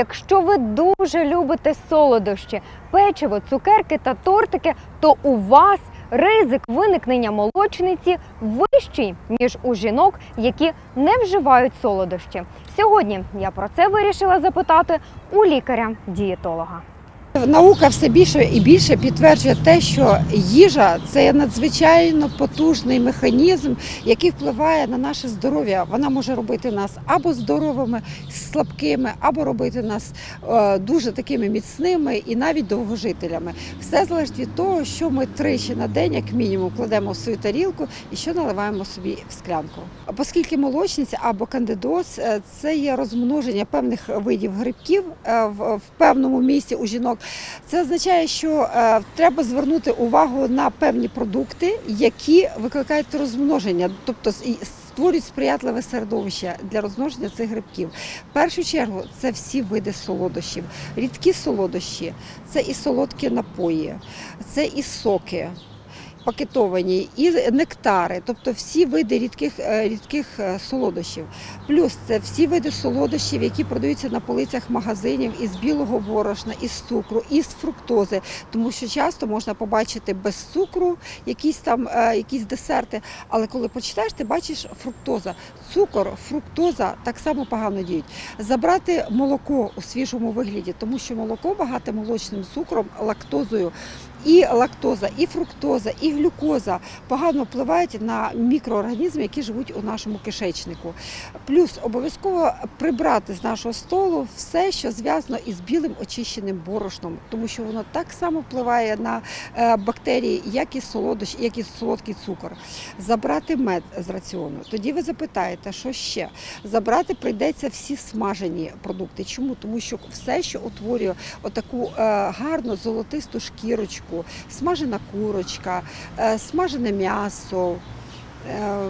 Якщо ви дуже любите солодощі, печиво, цукерки та тортики, то у вас ризик виникнення молочниці вищий ніж у жінок, які не вживають солодощі. Сьогодні я про це вирішила запитати у лікаря-дієтолога. Наука все більше і більше підтверджує те, що їжа це надзвичайно потужний механізм, який впливає на наше здоров'я. Вона може робити нас або здоровими, слабкими, або робити нас е, дуже такими міцними і навіть довгожителями. Все залежить від того, що ми тричі на день, як мінімум, кладемо в свою тарілку і що наливаємо собі в склянку. Оскільки молочниця або кандидоз е, це є розмноження певних видів грибків е, в в певному місці у жінок. Це означає, що е, треба звернути увагу на певні продукти, які викликають розмноження, тобто створюють сприятливе середовище для розмноження цих грибків. В першу чергу це всі види солодощів, рідкі солодощі, це і солодкі напої, це і соки. Пакетовані і нектари, тобто всі види рідких, е, рідких е, солодощів. Плюс це всі види солодощів, які продаються на полицях магазинів із білого борошна, із цукру, із фруктози. Тому що часто можна побачити без цукру якісь там е, якісь десерти. Але коли почитаєш, ти бачиш фруктоза. Цукор, фруктоза так само погано діють. Забрати молоко у свіжому вигляді, тому що молоко багате молочним цукром, лактозою. І лактоза, і фруктоза, і глюкоза погано впливають на мікроорганізми, які живуть у нашому кишечнику. Плюс обов'язково прибрати з нашого столу все, що зв'язано із білим очищеним борошном, тому що воно так само впливає на е, бактерії, як і солодощ, як і солодкий цукор. Забрати мед з раціону. Тоді ви запитаєте, що ще? Забрати прийдеться всі смажені продукти. Чому? Тому що все, що утворює отаку е, гарну золотисту шкірочку, смажена курочка, е, смажене м'ясо. е,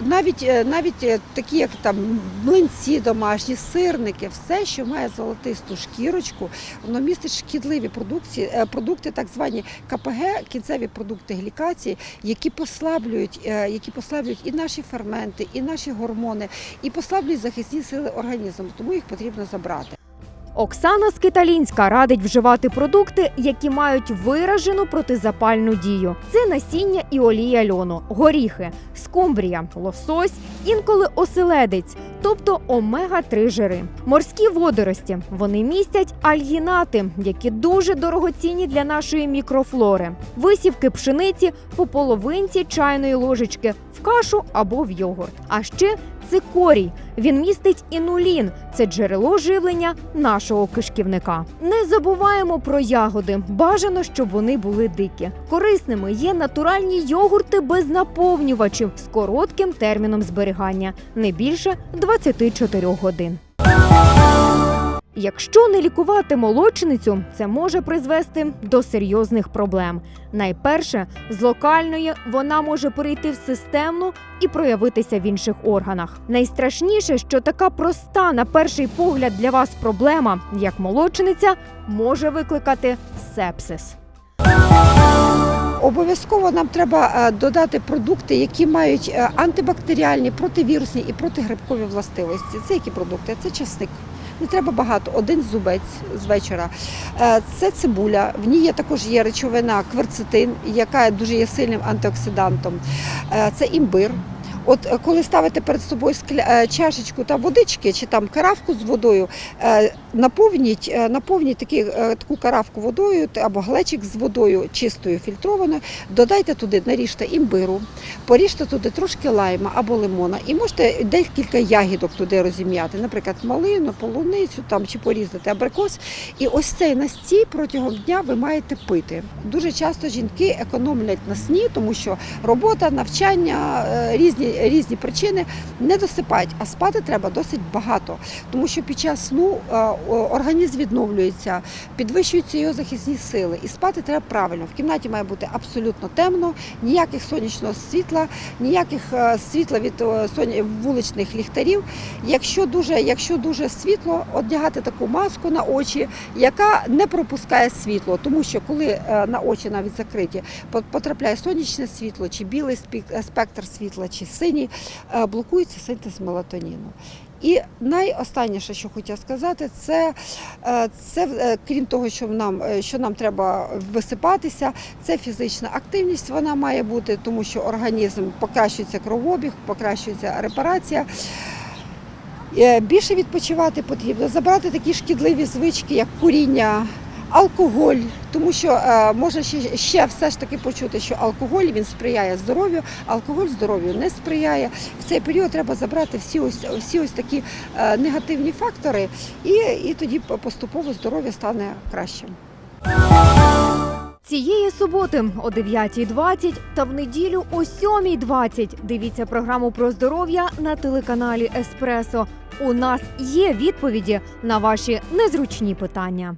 навіть, е, навіть такі, як там млинці домашні, сирники, все, що має золотисту шкірочку, воно містить шкідливі продукції, продукти, так звані КПГ, кінцеві продукти глікації, які послаблюють, які послаблюють і наші ферменти, і наші гормони, і послаблюють захисні сили організму, тому їх потрібно забрати. Оксана Скиталінська радить вживати продукти, які мають виражену протизапальну дію. Це насіння і олія льону, горіхи, скумбрія, лосось, інколи оселедець, тобто омега-3 жири. Морські водорості вони містять альгінати, які дуже дорогоцінні для нашої мікрофлори. Висівки пшениці по половинці чайної ложечки в кашу або в йогурт. А ще цикорій. Він містить інулін. Це джерело живлення нашого кишківника. Не забуваємо про ягоди. Бажано, щоб вони були дикі. Корисними є натуральні йогурти без наповнювачів з коротким терміном зберігання не більше 24 годин. Якщо не лікувати молочницю, це може призвести до серйозних проблем. Найперше, з локальної вона може перейти в системну і проявитися в інших органах. Найстрашніше, що така проста на перший погляд для вас проблема, як молочниця, може викликати сепсис. Обов'язково нам треба е, додати продукти, які мають е, антибактеріальні, противірусні і протигрибкові властивості. Це які продукти? Це часник. Не треба багато, один зубець з вечора. Е, Це цибуля. В ній є також є речовина кверцетин, яка дуже є сильним антиоксидантом. Е, Це імбир. От е, коли ставите перед собою чашечку та водички чи там каравку з водою, наповніть, е, наповніть такі, е, таку каравку водою або глечик з водою чистою фільтрованою, додайте туди, наріжте імбиру, поріжте туди трошки лайма або лимона, і можете декілька ягідок туди розім'яти, наприклад, малину, полуницю там чи порізати абрикос. І ось цей настій протягом дня ви маєте пити. Дуже часто жінки економлять на сні, тому що робота, навчання, е, різні, різні причини не досипають, а спати треба досить багато, тому що під час сну організм відновлюється, підвищуються його захисні сили, і спати треба правильно. В кімнаті має бути абсолютно темно, ніяких сонячного світла, ніяких е, світла від е, вуличних ліхтарів. Якщо дуже, якщо дуже світло, одягати таку маску на очі, яка не пропускає світло, тому що коли е, на очі навіть закриті, потрапляє сонячне світло, чи білий спектр світла, чи синій, блокується синтез мелатоніну. І найостанніше, що хотіла сказати, це, е, це е, крім того, що нам, е, що нам треба висипатися, це фізична активність. Вона має бути, тому що організм покращується кровообіг, покращується репарація. Більше відпочивати потрібно, забрати такі шкідливі звички, як куріння, алкоголь, тому що е, можна ще, ще все ж таки почути, що алкоголь він сприяє здоров'ю, алкоголь здоров'ю не сприяє. В цей період треба забрати всі ось всі ось такі е, негативні фактори, і, і тоді поступово здоров'я стане кращим. Цієї суботи о 9.20 та в неділю о 7.20 дивіться програму про здоров'я на телеканалі Еспресо. У нас є відповіді на ваші незручні питання.